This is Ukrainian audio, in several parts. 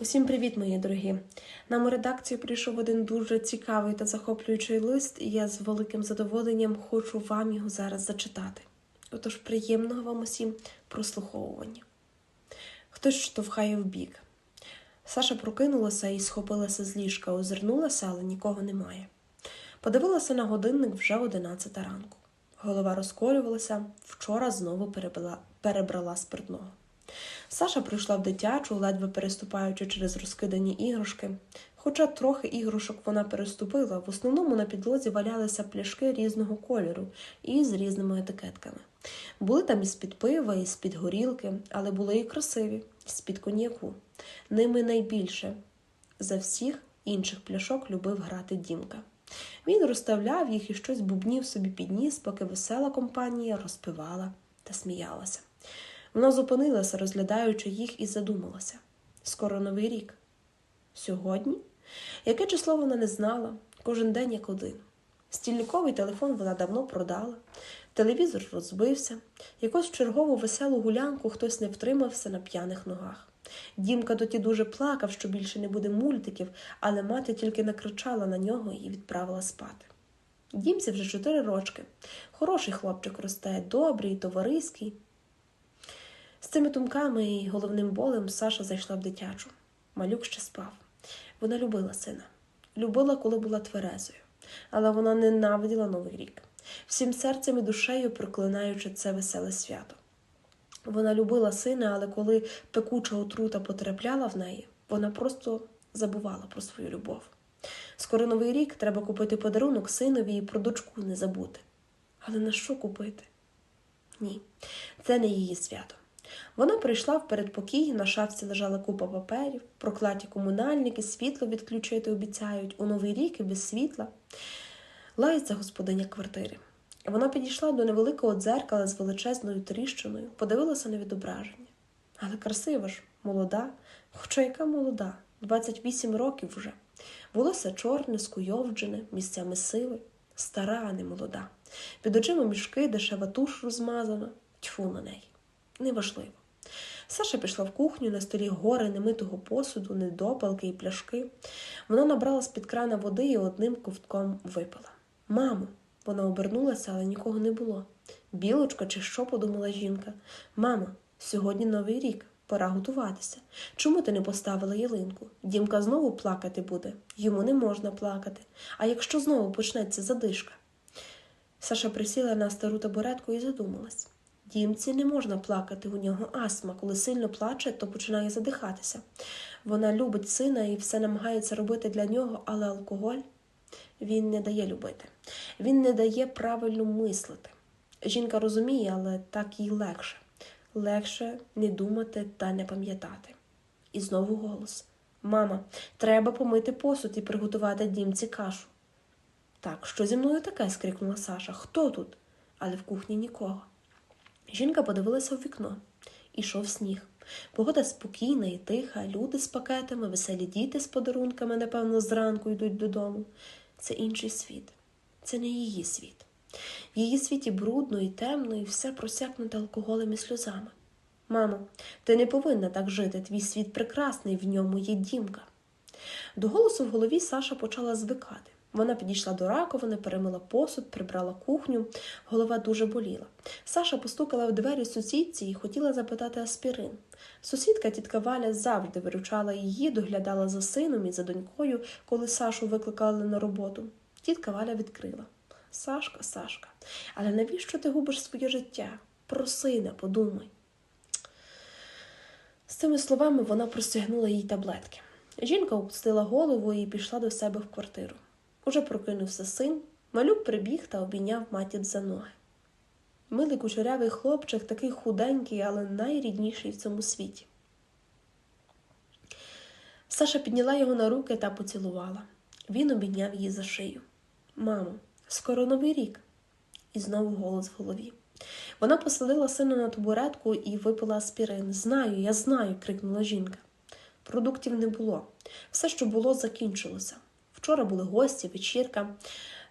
Усім привіт, мої дорогі! Нам у редакцію прийшов один дуже цікавий та захоплюючий лист, і я з великим задоволенням хочу вам його зараз зачитати. Отож, приємного вам усім прослуховування. Хтось штовхає вбік. Саша прокинулася і схопилася з ліжка, озирнулася, але нікого немає. Подивилася на годинник вже одинадцята ранку. Голова розколювалася, вчора знову перебрала, перебрала спиртного. Саша прийшла в дитячу, ледве переступаючи через розкидані іграшки. Хоча трохи іграшок вона переступила, в основному на підлозі валялися пляшки різного кольору і з різними етикетками. Були там і з-під пива, і з-під горілки, але були і красиві, з-під коньяку. Ними найбільше за всіх інших пляшок любив грати Дімка. Він розставляв їх і щось бубнів собі під ніс, поки весела компанія розпивала та сміялася. Вона зупинилася, розглядаючи їх, і задумалася скоро новий рік. Сьогодні? Яке число вона не знала, кожен день як один. Стільниковий телефон вона давно продала, телевізор розбився, якусь чергову веселу гулянку хтось не втримався на п'яних ногах. Дімка тоді дуже плакав, що більше не буде мультиків, але мати тільки накричала на нього і відправила спати. Дімці вже чотири рочки. Хороший хлопчик росте, добрий, товариський. З цими думками і головним болем Саша зайшла в дитячу. Малюк ще спав. Вона любила сина, любила, коли була тверезою, але вона ненавиділа Новий рік, всім серцем і душею проклинаючи це веселе свято. Вона любила сина, але коли пекуча отрута потрапляла в неї, вона просто забувала про свою любов. Скоро новий рік треба купити подарунок синові і про дочку не забути. Але на що купити? Ні, це не її свято. Вона прийшла в передпокій, на шафці лежала купа паперів, прокляті комунальники, світло відключити обіцяють, у новий рік і без світла. Лається господиня квартири. Вона підійшла до невеликого дзеркала з величезною тріщиною, подивилася на відображення. Але красива ж, молода, хоча яка молода, 28 років вже. Волосся чорне, скуйовджене, місцями сиве, стара, а не молода. Під очима мішки, дешева туш розмазана, тьфу на неї. Неважливо. Саша пішла в кухню на столі гори немитого посуду, недопалки і пляшки. Вона набрала з-під крана води і одним ковтком випила. Мамо, вона обернулася, але нікого не було. Білочка чи що, подумала жінка. Мамо, сьогодні новий рік, пора готуватися. Чому ти не поставила ялинку? Дімка знову плакати буде. Йому не можна плакати. А якщо знову почнеться задишка? Саша присіла на стару табуретку і задумалась. Дімці не можна плакати, у нього астма. Коли сильно плаче, то починає задихатися. Вона любить сина і все намагається робити для нього, але алкоголь він не дає любити. Він не дає правильно мислити. Жінка розуміє, але так їй легше. Легше не думати та не пам'ятати. І знову голос Мама, треба помити посуд і приготувати дімці кашу. Так, що зі мною таке? скрикнула Саша. Хто тут? Але в кухні нікого. Жінка подивилася у вікно. Ішов сніг. Погода спокійна і тиха, люди з пакетами, веселі діти з подарунками, напевно, зранку йдуть додому. Це інший світ, це не її світ. В її світі брудно і темно, і все просякнуте алкоголем і сльозами. Мамо, ти не повинна так жити, твій світ прекрасний, в ньому є дімка. До голосу в голові Саша почала звикати. Вона підійшла до раковини, перемила посуд, прибрала кухню, голова дуже боліла. Саша постукала в двері сусідці і хотіла запитати аспірин. Сусідка тітка Валя завжди виручала її, доглядала за сином і за донькою, коли Сашу викликали на роботу. Тітка Валя відкрила. Сашка, Сашка, але навіщо ти губиш своє життя? Про сина, подумай. З цими словами вона простягнула їй таблетки. Жінка опустила голову і пішла до себе в квартиру. Уже прокинувся син, малюк прибіг та обійняв матір за ноги. Милий кучерявий хлопчик, такий худенький, але найрідніший в цьому світі. Саша підняла його на руки та поцілувала. Він обійняв її за шию. Мамо, скоро новий рік. І знову голос в голові. Вона посадила сина на табуретку і випила аспірин. Знаю, я знаю, крикнула жінка. Продуктів не було. Все, що було, закінчилося. Вчора були гості, вечірка.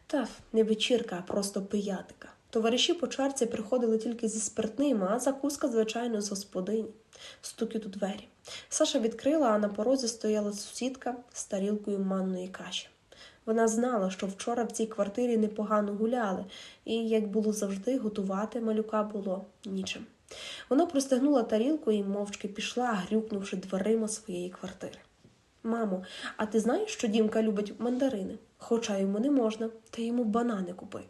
Та не вечірка, а просто пиятика. Товариші по чарці приходили тільки зі спиртним, а закуска, звичайно, з господині. Стукіт у двері. Саша відкрила, а на порозі стояла сусідка з тарілкою манної каші. Вона знала, що вчора в цій квартирі непогано гуляли, і, як було завжди, готувати малюка було нічим. Вона простягнула тарілку і мовчки пішла, грюкнувши дверима своєї квартири. Мамо, а ти знаєш, що Дімка любить мандарини? Хоча йому не можна, та йому банани купи.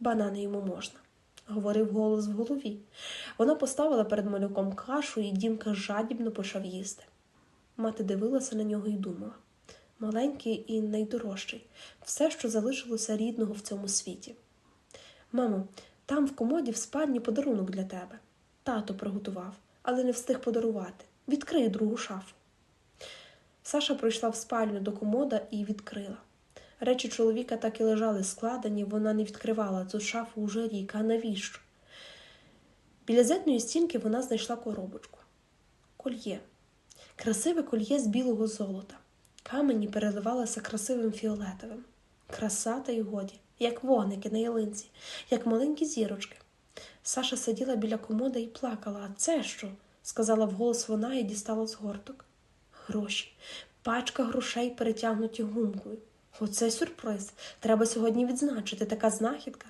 Банани йому можна, говорив голос в голові. Вона поставила перед малюком кашу, і Дімка жадібно почав їсти. Мати дивилася на нього і думала маленький і найдорожчий, все, що залишилося рідного в цьому світі. Мамо, там в комоді в спальні подарунок для тебе. Тато приготував, але не встиг подарувати. Відкрий другу шафу. Саша прийшла в спальню до комода і відкрила. Речі чоловіка так і лежали складені, вона не відкривала цю шафу уже рік, а навіщо? Біля зетної стінки вона знайшла коробочку. Кольє. Красиве кольє з білого золота. Камені переливалися красивим фіолетовим. Краса та й годі, як вогники на ялинці, як маленькі зірочки. Саша сиділа біля комода і плакала. А це що? сказала вголос вона і дістала згорток. Гроші, пачка грошей перетягнуті гумкою. Оце сюрприз. Треба сьогодні відзначити така знахідка.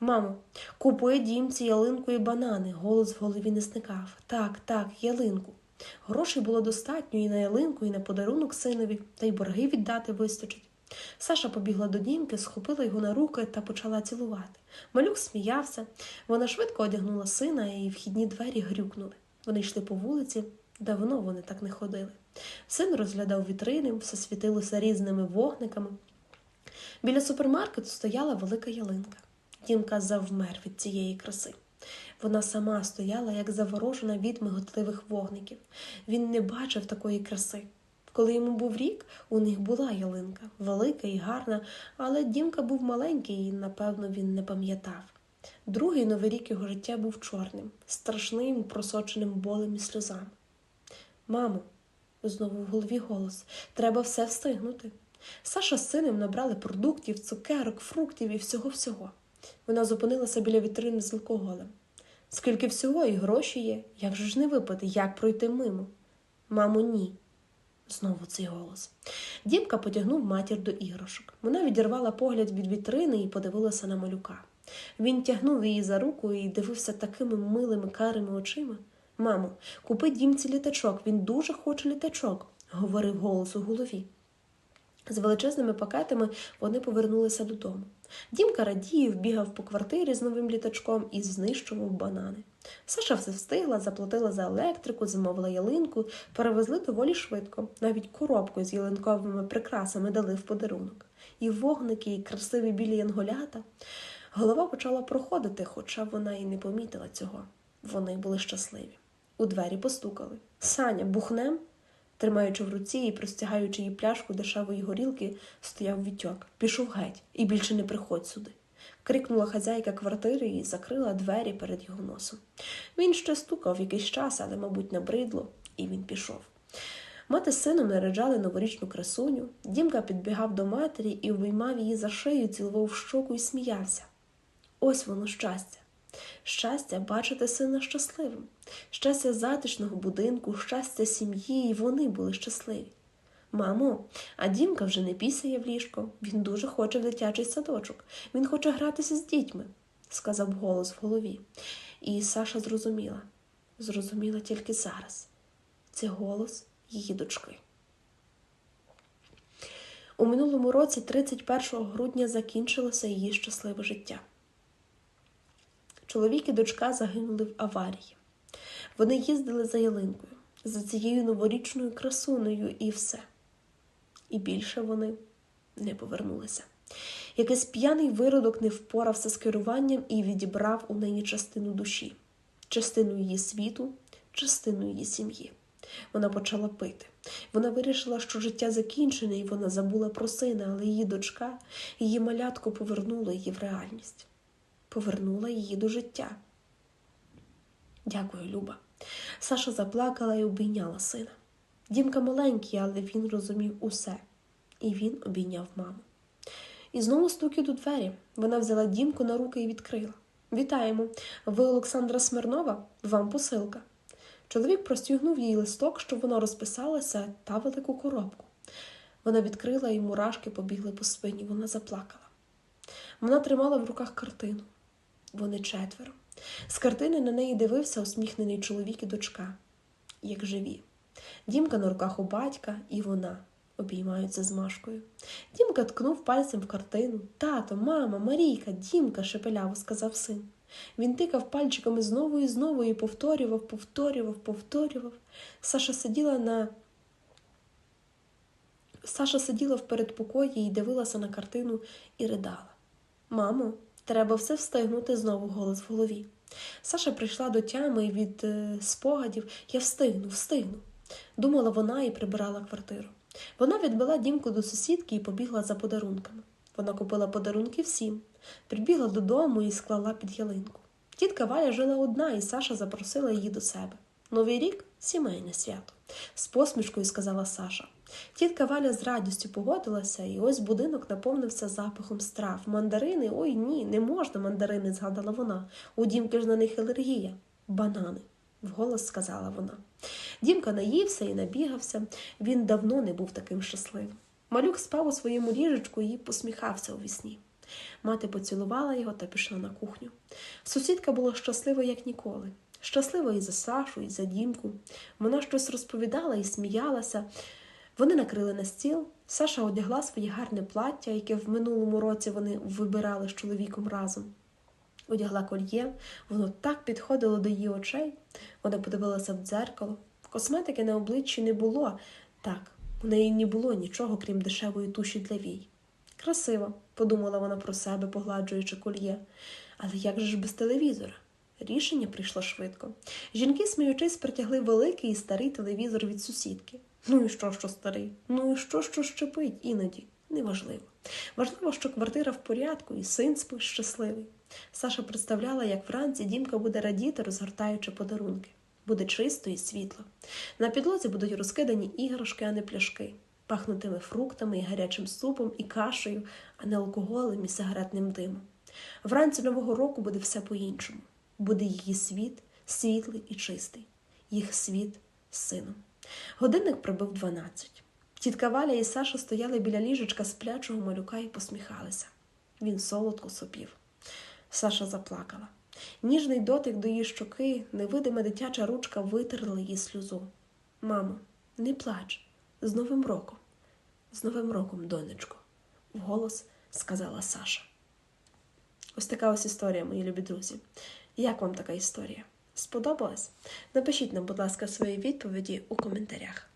Мамо, купує дімці ялинку і банани. Голос в голові не зникав. Так, так, ялинку. Грошей було достатньо і на ялинку, і на подарунок синові, та й борги віддати вистачить. Саша побігла до дімки, схопила його на руки та почала цілувати. Малюк сміявся. Вона швидко одягнула сина, і вхідні двері грюкнули. Вони йшли по вулиці, давно вони так не ходили. Син розглядав вітрини, все світилося різними вогниками. Біля супермаркету стояла велика ялинка. Дімка завмер від цієї краси. Вона сама стояла, як заворожена від миготливих вогників. Він не бачив такої краси. Коли йому був рік, у них була ялинка, велика і гарна, але Дімка був маленький і, напевно, він не пам'ятав. Другий новий рік його життя був чорним, страшним, просоченим болем і сльозами. Мамо, знову в голові голос, треба все встигнути. Саша з сином набрали продуктів, цукерок, фруктів і всього-всього. Вона зупинилася біля вітрини з алкоголем. Скільки всього і гроші є, як же ж не випити, як пройти мимо? Мамо, ні. Знову цей голос. Дімка потягнув матір до іграшок. Вона відірвала погляд від вітрини і подивилася на малюка. Він тягнув її за руку і дивився такими милими карими очима. Мамо, купи дімці літачок, він дуже хоче літачок, говорив голос у голові. З величезними пакетами вони повернулися додому. Дімка радіїв, бігав по квартирі з новим літачком і знищував банани. Саша все встигла, заплатила за електрику, замовила ялинку, перевезли доволі швидко. Навіть коробку з ялинковими прикрасами дали в подарунок. І вогники, і красиві білі янголята. Голова почала проходити, хоча вона і не помітила цього. Вони були щасливі. У двері постукали. Саня, бухнем? Тримаючи в руці і простягаючи їй пляшку дешевої горілки, стояв Вітьок. Пішов геть і більше не приходь сюди. Крикнула хазяйка квартири і закрила двері перед його носом. Він ще стукав якийсь час, але, мабуть, набридло, і він пішов. Мати з сином наряджали новорічну красуню. Дімка підбігав до матері і обіймав її за шию, цілував в щоку і сміявся. Ось воно щастя. Щастя бачити сина щасливим, щастя затишного будинку, щастя сім'ї, і вони були щасливі. Мамо, а Дімка вже не пісяє в ліжко. Він дуже хоче в дитячий садочок. Він хоче гратися з дітьми, сказав голос в голові. І Саша зрозуміла. Зрозуміла тільки зараз. Це голос її дочки. У минулому році, 31 грудня, закінчилося її щасливе життя. Чоловік і дочка загинули в аварії. Вони їздили за ялинкою, за цією новорічною красунею і все. І більше вони не повернулися. Якийсь п'яний виродок не впорався з керуванням і відібрав у неї частину душі, частину її світу, частину її сім'ї. Вона почала пити. Вона вирішила, що життя закінчене, і вона забула про сина, але її дочка, її малятко повернула її в реальність повернула її до життя. Дякую, Люба. Саша заплакала і обійняла сина. Дімка маленький, але він розумів усе, і він обійняв маму. І знову стукіт у двері. Вона взяла дімку на руки і відкрила. Вітаємо! Ви Олександра Смирнова? Вам посилка. Чоловік простягнув їй листок, щоб вона розписалася та велику коробку. Вона відкрила і мурашки побігли по спині. Вона заплакала. Вона тримала в руках картину. Вони четверо. З картини на неї дивився усміхнений чоловік і дочка, як живі. Дімка на руках у батька і вона обіймаються з Машкою. Дімка ткнув пальцем в картину. Тато, мама, Марійка, Дімка, шепеляво сказав син. Він тикав пальчиками знову і знову і повторював, повторював, повторював. Саша сиділа на. Саша сиділа в передпокої і дивилася на картину і ридала. Мамо, треба все встигнути знову голос в голові. Саша прийшла до тями від е, спогадів Я встигну, встигну. Думала вона і прибирала квартиру. Вона відвела дімку до сусідки і побігла за подарунками. Вона купила подарунки всім, прибігла додому і склала під ялинку. Тітка Валя жила одна, і Саша запросила її до себе. Новий рік сімейне свято. З посмішкою сказала Саша. Тітка Валя з радістю погодилася, і ось будинок наповнився запахом страв. Мандарини, ой ні, не можна мандарини, згадала вона. У дімки ж на них алергія. Банани, вголос сказала вона. Дімка наївся і набігався. Він давно не був таким щасливим. Малюк спав у своєму ліжечку і посміхався у вісні. Мати поцілувала його та пішла на кухню. Сусідка була щаслива, як ніколи. Щаслива і за Сашу, і за Дімку. Вона щось розповідала і сміялася. Вони накрили на стіл. Саша одягла своє гарне плаття, яке в минулому році вони вибирали з чоловіком разом. Одягла кольє, воно так підходило до її очей. Вона подивилася в дзеркало. Косметики на обличчі не було. Так, у неї не було нічого, крім дешевої туші для вій. Красиво, подумала вона про себе, погладжуючи кольє. Але як же ж без телевізора? Рішення прийшло швидко. Жінки, сміючись, притягли великий і старий телевізор від сусідки. Ну і що, що старий? Ну і що, що щепить іноді? Неважливо. Важливо, що квартира в порядку і син спить щасливий. Саша представляла, як вранці Дімка буде радіти, розгортаючи подарунки. Буде чисто і світло. На підлозі будуть розкидані іграшки, а не пляшки, пахнутиме фруктами і гарячим супом, і кашею, а не алкоголем і сигаретним димом. Вранці Нового року буде все по-іншому. Буде її світ світлий і чистий, їх світ з сином. Годинник прибив дванадцять. Тітка Валя і Саша стояли біля ліжечка сплячого малюка і посміхалися. Він солодко сопів. Саша заплакала. Ніжний дотик до її щоки, невидима дитяча ручка витерла її сльозу. Мамо, не плач. З Новим роком. З Новим роком, донечко, вголос сказала Саша. Ось така ось історія, мої любі друзі. Як вам така історія? Сподобалась? Напишіть нам, будь ласка, свої відповіді у коментарях.